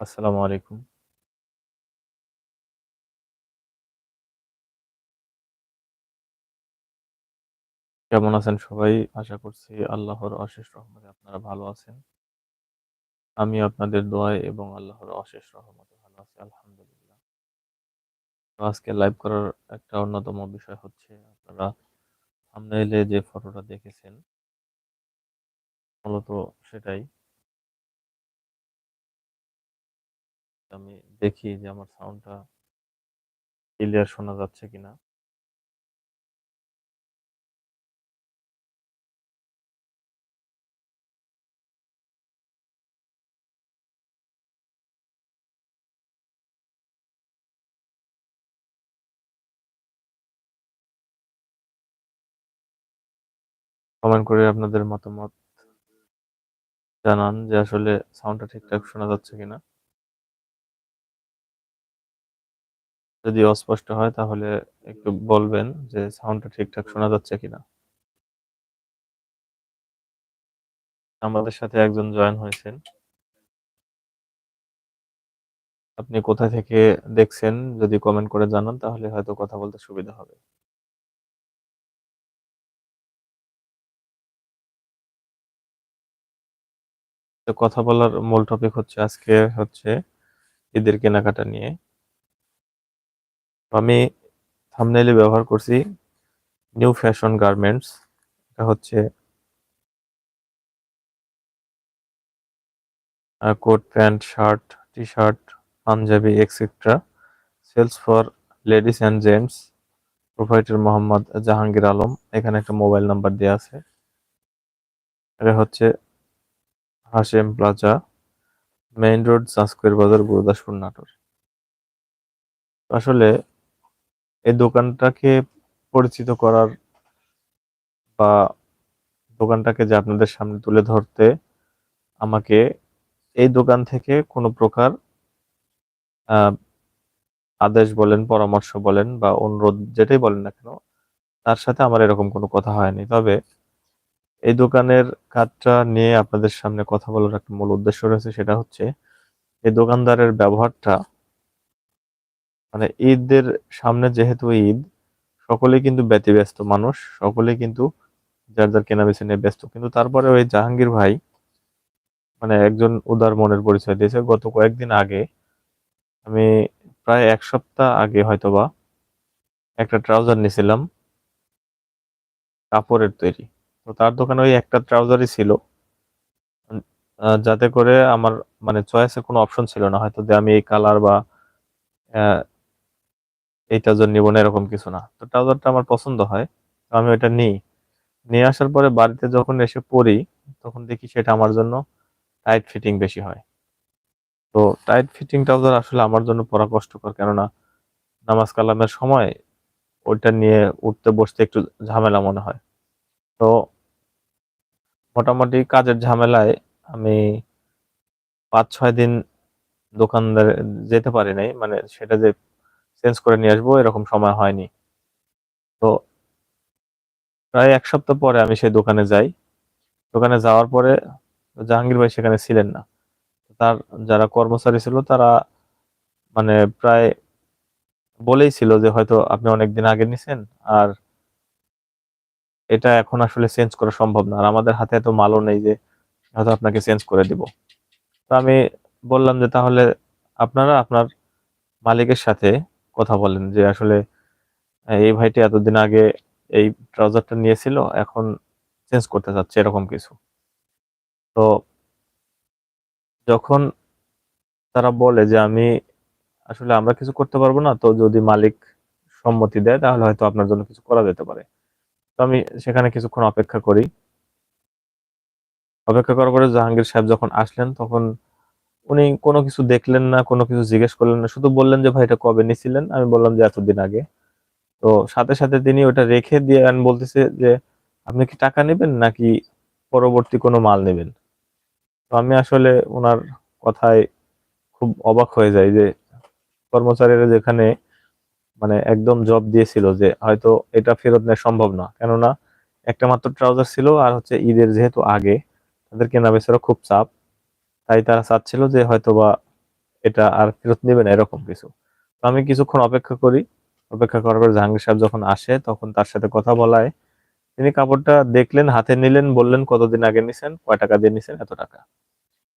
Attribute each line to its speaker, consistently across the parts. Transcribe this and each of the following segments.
Speaker 1: আসসালামু আলাইকুম। কেমন আছেন সবাই? আশা করছি আল্লাহর অশেষ রহমতে আপনারা ভালো আছেন। আমি আপনাদের দোয়ায় এবং আল্লাহর অশেষ রহমতে ভালো আছি, আলহামদুলিল্লাহ। তো আজকে লাইভ করার একটা অন্যতম বিষয় হচ্ছে আপনারা thumbnail এ যে ফটোটা দেখেছেন, মূলত সেটাই। আমি দেখি যে আমার সাউন্ডটা ক্লিয়ার শোনা যাচ্ছে কিনা। কমেন্ট করে আপনাদের মতামত জানান যে আসলে সাউন্ডটা ঠিকঠাক শোনা যাচ্ছে কিনা। যদি অস্পষ্ট হয়, তাহলে একটু বলবেন যে সাউন্ডটা ঠিকঠাক শোনা যাচ্ছে কিনা। আমাদের সাথে একজন জয়েন হয়েছেন। আপনি কোথা থেকে দেখছেন, যদি কমেন্ট করে জানান, তাহলে হয়তো কথা বলতে সুবিধা হবে। কথা বলার মূল টপিক হচ্ছে, আজকে হচ্ছে ঈদের কেনাকাটা নিয়ে। আমি এ ব্যবহার করছি নিউ ফ্যাশন গার্মেন্টস। এটা হচ্ছে coat, pant, shirt, T shirt, panjabi etcetera. Sales for ladies and gents. Proprietor Mohammad Jahangir Alam. এখানে একটা মোবাইল নাম্বার দেয়া আছে। এটা হচ্ছে Hashem plaza, main road, Chanchkoir Bazar, Gurudaspur, Natore. আসলে এই দোকানটাকে পরিচিত করার বা দোকানটাকে যে আপনাদের সামনে তুলে ধরতে আমাকে এই দোকান থেকে কোনো প্রকার আদেশ বলেন, পরামর্শ বলেন বা অনুরোধ যেটাই বলেন না কেন, তার সাথে আমার এরকম কোনো কথা হয়নি। তবে এই দোকানের কাজটা নিয়ে আপনাদের সামনে কথা বলার একটা মূল উদ্দেশ্য রয়েছে সেটা হচ্ছে এই দোকানদারের ব্যবহারটা মানে ঈদের সামনে যেহেতু ঈদ, সকলেই কিন্তু ব্যতিব্যস্ত মানুষ। সকলেই কিন্তু যার, যার কেনাবেচা নিয়ে ব্যস্ত। কিন্তু তারপরে ওই জাহাঙ্গীর ভাই মানে একজন উদার মনের পরিচয় দিয়েছে। গত কয়েকদিন আগে আমি প্রায় এক সপ্তাহ আগে হয়তোবা একটা ট্রাউজার নিয়েছিলাম কাপড়ের তৈরি। তো তার দোকানে ওই একটা ট্রাউজারই ছিল। যাতে করে আমার মানে চয়েস কোনো অপশন ছিল না। হয়তো যে আমি এই কালার বা এই ট্রাউজার নিবো না এরকম কিছু না। তো ট্রাউজারটা আমার পছন্দ হয়। তো আমি ওইটা নিই। নিয়ে আসার পরে বাড়িতে যখন এসে পড়ি, তখন দেখি সেটা আমার জন্য টাইট ফিটিং বেশি হয়। তো টাইট ফিটিং ট্রাউজার আসলে আমার জন্য পরা কষ্টকর। কেননা নামাজ কালামের সময় ওইটা নিয়ে উঠতে বসতে একটু ঝামেলা মনে হয়। তো মোটামুটি কাজের ঝামেলায় আমি ৫-৬ দিন দোকানদারে যেতে পারি নাই। মানে সেটা যে চেঞ্জ করে নিয়ে আসব, এরকম সময় হয়নি। তো প্রায় এক সপ্তাহ পরে আমি সেই দোকানে যাই। দোকানে যাওয়ার পরে জাহাঙ্গীর ভাই সেখানে ছিলেন না। তার যারা কর্মচারী ছিল, তারা মানে প্রায় বলেই ছিল যে হয়তো আপনি অনেকদিন আগে নিছেন আর এটা এখন আসলে চেঞ্জ করা সম্ভব না। আর আমাদের হাতে এত মালও নেই যে হয়তো আপনাকে চেঞ্জ করে দিব। তো আমি বললাম যে তাহলে আপনারা আপনার মালিকের সাথে কথা বলেন যে আসলে, এই ভাইটি এতদিন আগে এই ট্রাউজারটা নিয়েছিল, এখন চেঞ্জ করতে চাচ্ছে এরকম কিছু। তো যখন তারা বলে যে আমি আসলে আমরা কিছু করতে পারব না। তো যদি মালিক সম্মতি দেয়, তাহলে হয়তো আপনার জন্য কিছু করা যেতে পারে। তো আমি সেখানে কিছুক্ষণ অপেক্ষা করি। অপেক্ষা করার পরে জাহাঙ্গীর সাহেব যখন আসলেন, তখন উনি কোনো কিছু দেখলেন না, কোনো কিছু জিজ্ঞেস করলেন না। শুধু বললেন যে, "ভাই এটা কবে নিছিলেন?" আমি বললাম যে, "এতদিন আগে।" তো সাথে, সাথে তিনি ওটা রেখে দিয়ে এন্ড বলতেছে যে, "আপনি কি টাকা নেবেন নাকি পরবর্তী কোনো মাল নেবেন তো আমি আসলে ওনার কথায় খুব অবাক হয়ে যাই যে কর্মচারীরা যেখানে মানে একদম জব দিয়েছিল যে হয়তো এটা ফেরত নেওয়া সম্ভব না। কেননা একটা মাত্র ট্রাউজার ছিল আর হচ্ছে ঈদের যেহেতু আগে তাদের কেনা কেনাবেচারও খুব চাপ। তাই তারা চাচ্ছিল যে হয়তোবা এটা আর ফেরত নেবে না এরকম কিছু। তো আমি কিছুক্ষণ অপেক্ষা করি। অপেক্ষা করার পর জাহাঙ্গীর সাহেব যখন আসে, তখন তার সাথে কথা বলায়। তিনি কাপড়টা দেখলেন, হাতে নিলেন, বললেন, কতদিন আগে নিছেন? কয় টাকা দিয়ে নিছেন? এত টাকা?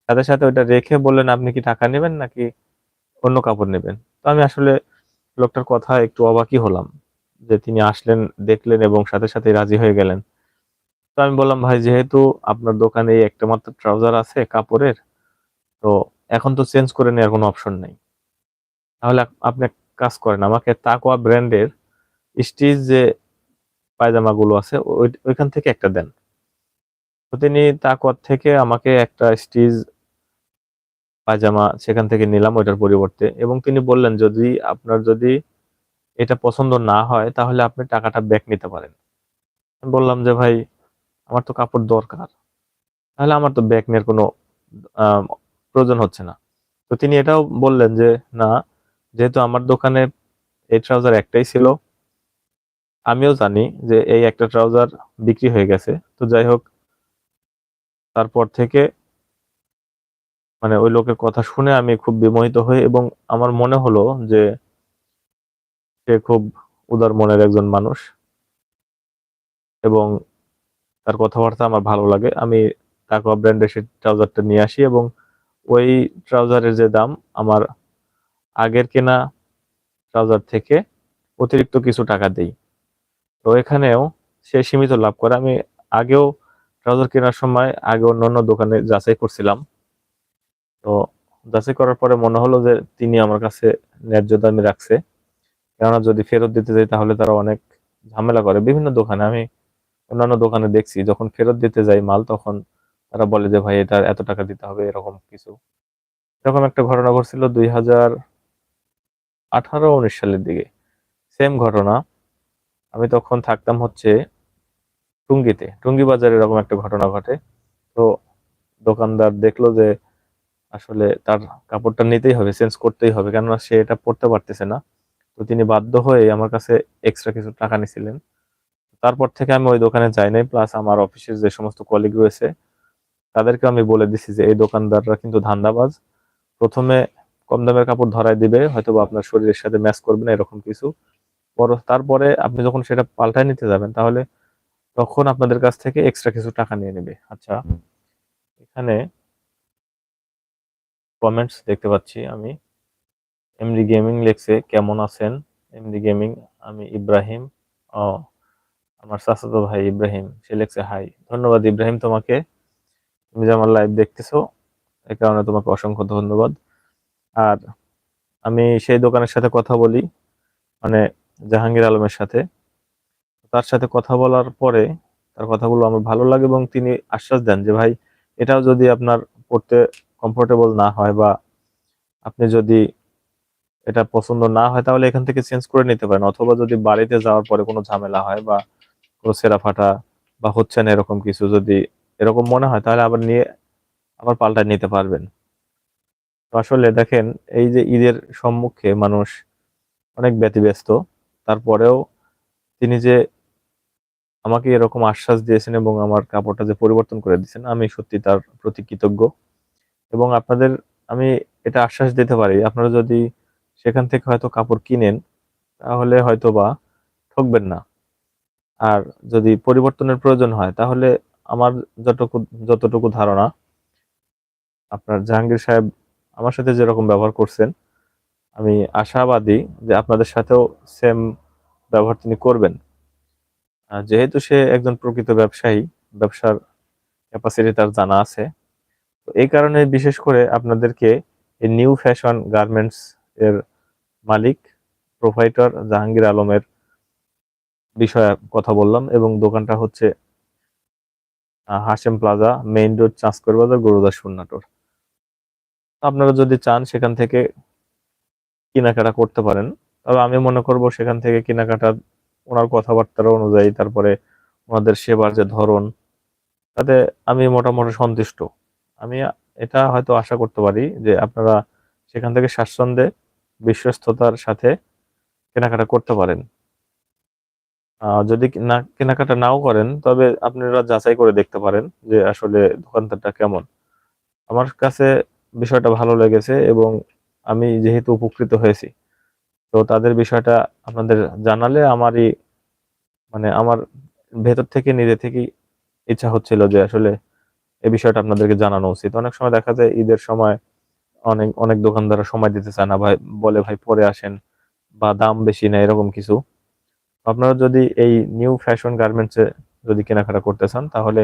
Speaker 1: সাথে সাথে ওইটা রেখে বললেন, আপনি কি টাকা নেবেন নাকি অন্য কাপড় নেবেন? তো আমি আসলে লোকটার কথা একটু অবাকই হলাম, যে তিনি আসলেন, দেখলেন এবং সাথে সাথে রাজি হয়ে গেলেন। তো আমি বললাম, ভাই, যেহেতু আপনার দোকানে একটা মাত্র ট্রাউজার আছে কাপড়ের তো এখন তো চেঞ্জ করে নেওয়ার কোনো অপশন নেই। তাহলে আপনি কাজ করেন, আমাকে তাকোয়া ব্র্যান্ডের স্টিচ যে পায়জামাগুলো আছে ওইখান থেকে একটা দেন। তো তিনি তাকওয়ার থেকে আমাকে একটা স্টিচ পায়জামা সেখান থেকে নিলাম ওইটার পরিবর্তে এবং তিনি বললেন, যদি আপনার যদি এটা পছন্দ না হয়, তাহলে আপনি টাকাটা ব্যাক নিতে পারেন। বললাম যে, ভাই, আমার তো কাপড় দরকার। তাহলে আমার তো ব্যাক নেওয়ার কোনো প্রয়োজন হচ্ছে না। তো তিনি এটাও বললেন যে, না, যেহেতু আমার দোকানে এই ট্রাউজার একটাই ছিল, আমিও জানি যে এই একটা ট্রাউজার বিক্রি হয়ে গেছে। তো যাই হোক, তারপর থেকে মানে ওই লোকের কথা শুনে আমি খুব বিমোহিত হই এবং আমার মনে হলো যে সে খুব উদার মনের একজন মানুষ এবং তার কথাবার্তা আমার ভালো লাগে। আমি তাকওয়া ব্র্যান্ডের সেই ট্রাউজারটা নিয়ে আসি এবং ওই ট্রাউজারের যে দাম, আমার আগের কেনা ট্রাউজার থেকে অতিরিক্ত কিছু টাকা দেই। তো এখানেও সে সীমিত লাভ করে। আমি আগেও ট্রাউজার কেনার সময় আগে অন্যান্য দোকানে যাচাই করছিলাম। তো যাচাই করার পরে মনে হলো যে তিনি আমার কাছে ন্যায্য দামে রাখছে। কেননা যদি ফেরত দিতে যাই তাহলে তারা অনেক ঝামেলা করে। বিভিন্ন দোকানে আমি অন্যান্য দোকানে দেখছি, যখন ফেরত দিতে যাই মাল, তখন তারা বলে যে, ভাই, এটা এত টাকা দিতে হবে, এরকম কিছু। এরকম একটা ঘটনা ঘটছিল দুই হাজার আঠারো উনিশ সালের দিকে। সেম ঘটনা। আমি তখন থাকতাম হচ্ছে টুঙ্গিতে। টুঙ্গি বাজারে এরকম একটা ঘটনা ঘটে। তো দোকানদার দেখল যে, আসলে তার কাপড়টা নিতেই হবে, চেঞ্জ করতেই হবে, কেননা সে এটা পড়তে পারতেছে না। তো তিনি বাধ্য হয়ে আমার কাছে এক্সট্রা কিছু টাকা নিছিলেন। তারপর থেকে আমি ওই দোকানে যাই নাই প্লাস আমার অফিসের যে সমস্ত কলিগ রয়েছে তাদেরকে আমি বলে দিছি যে এই দোকানদাররা কিন্তু ধান্দাবাজ। প্রথমে কম দামের কাপড় ধরায় দিবে হয়তো আপনার শরীরের সাথে ম্যাচ করবে না এরকম কিছু। পর- তারপরে আপনি যখন সেটা পাল্টায় নিতে যাবেন তাহলে তখন আপনাদের কাছ থেকে এক্সট্রা কিছু টাকা নিয়ে নেবে। আচ্ছা এখানে কমেন্টস দেখতে পাচ্ছি আমি। এমডি গেমিং লেখছে কেমন আছেন? এমডি গেমিং আমি ইব্রাহিম ও আমার চাচাতো ভাই ইব্রাহিম। সে লেখছে হাই। ধন্যবাদ ইব্রাহিম তোমাকে। তুমি যে আমার লাইভ দেখতেছো এই কারণে তোমাকে অসংখ্য ধন্যবাদ। আর আমি সেই দোকানের সাথে কথা বলি মানে জাহাঙ্গীর আলমের সাথে। তার সাথে কথা বলার পরে তার কথাগুলো আমার ভালো লাগে এবং তিনি আশ্বাস দেন যে, ভাই, এটাও যদি আপনার পড়তে কমফোর্টেবল না হয় বা আপনি যদি এটা পছন্দ না হয়, তাহলে এখান থেকে চেঞ্জ করে নিতে পারেন। অথবা যদি বাড়িতে যাওয়ার পরে কোনো ঝামেলা হয় বা কোনো ছেঁড়া ফাটা বা হচ্ছে না এরকম কিছু যদি এরকম মনে হয়, তাহলে আবার নিয়ে, আবার পাল্টায় নিতে পারবেন। তো আসলে দেখেন, এই যে ঈদের সম্মুখে মানুষ অনেক ব্যতিব্যস্ত, তারপরেও তিনি যে আমাকে এরকম আশ্বাস দিয়েছেন এবং আমার কাপড়টা যে পরিবর্তন করে দিয়েছেন, আমি সত্যি তার প্রতি কৃতজ্ঞ। এবং আপনাদের, আমি এটা আশ্বাস দিতে পারি, আপনারা যদি সেখান থেকে হয়তো কাপড় কিনেন, তাহলে হয়তো বা ঠকবেন না। আর যদি পরিবর্তনের প্রয়োজন হয়, তাহলে আমার যতটুকু যতটুকু ধারণা, আপনার জাহাঙ্গীর সাহেব আমার সাথে যেরকম ব্যবহার করছেন, আমি আশাবাদী যে আপনাদের সাথেও সেম ব্যবহার তিনি করবেন। যেহেতু সে একজন প্রকৃত ব্যবসায়ী, ব্যবসার ক্যাপাসিটি তার জানা আছে, তো এই কারণে বিশেষ করে আপনাদেরকে এই নিউ ফ্যাশন গার্মেন্টস এর মালিক প্রোভাইডার জাহাঙ্গীর আলমের বিষয়ে কথা বললাম এবং দোকানটা হচ্ছে Hashem plaza main road Chanchkoir Bazar Gurudas Natore আপনারা যদি চান সেখান থেকে কেনাকাটা করতে পারেন, তবে আমি মনে করব সেখান থেকে কেনাকাটা, ওনার কথাবার্তা অনুযায়ী তারপরে ওনাদের সেবার যে ধরন, তাতে আমি মোটামুটি সন্তুষ্ট। আমি এটা হয়তো আশা করতে পারি যে আপনারা সেখান থেকে স্বাচ্ছন্দ্যে, বিশ্বস্ততার সাথে কেনাকাটা করতে পারেন। যদি না কেনাকাটা নাও করেন, তবে আপনারা যাচাই করে দেখতে পারেন যে আসলে দোকানদারটা কেমন। আমার কাছে বিষয়টা ভালো লেগেছে এবং আমি যেহেতু উপকৃত হয়েছি, তো তাদের বিষয়টা আপনাদের জানালে আমারই মানে আমার ভেতর থেকে, নিজে থেকেই ইচ্ছা হচ্ছিল যে আসলে এ বিষয়টা আপনাদেরকে জানানো উচিত। অনেক সময় দেখা যায় ঈদের সময় অনেক অনেক দোকানদাররা সময় দিতে চায় না, ভাই বলে, ভাই, পরে আসেন বা দাম বেশি না এরকম কিছু। আপনারা যদি এই নিউ ফ্যাশন গার্মেন্টসে যদি কেনাকাটা করতে চান, তাহলে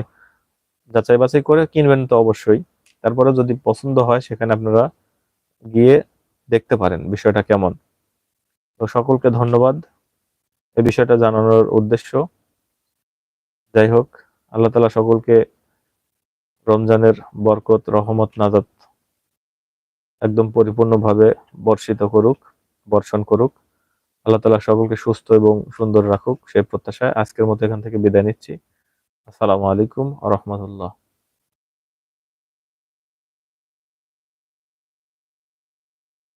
Speaker 1: যাচাই বাছাই করে কিনবেন তো অবশ্যই। তারপরে যদি পছন্দ হয়, সেখানে আপনারা গিয়ে দেখতে পারেন বিষয়টা কেমন। তো সকলকে ধন্যবাদ এই বিষয়টা জানানোর উদ্দেশ্য। যাই হোক, আল্লাহ তালা সকলকে রমজানের বরকত, রহমত, নাজাত একদম পরিপূর্ণভাবে বর্ষিত করুক, বর্ষণ করুক। আল্লাহ তালা সকলকে সুস্থ এবং সুন্দর রাখুক, সেই প্রত্যাশায় আজকের মতো এখান থেকে বিদায় নিচ্ছি। আসসালামু আলাইকুম রহমতুল্লাহ।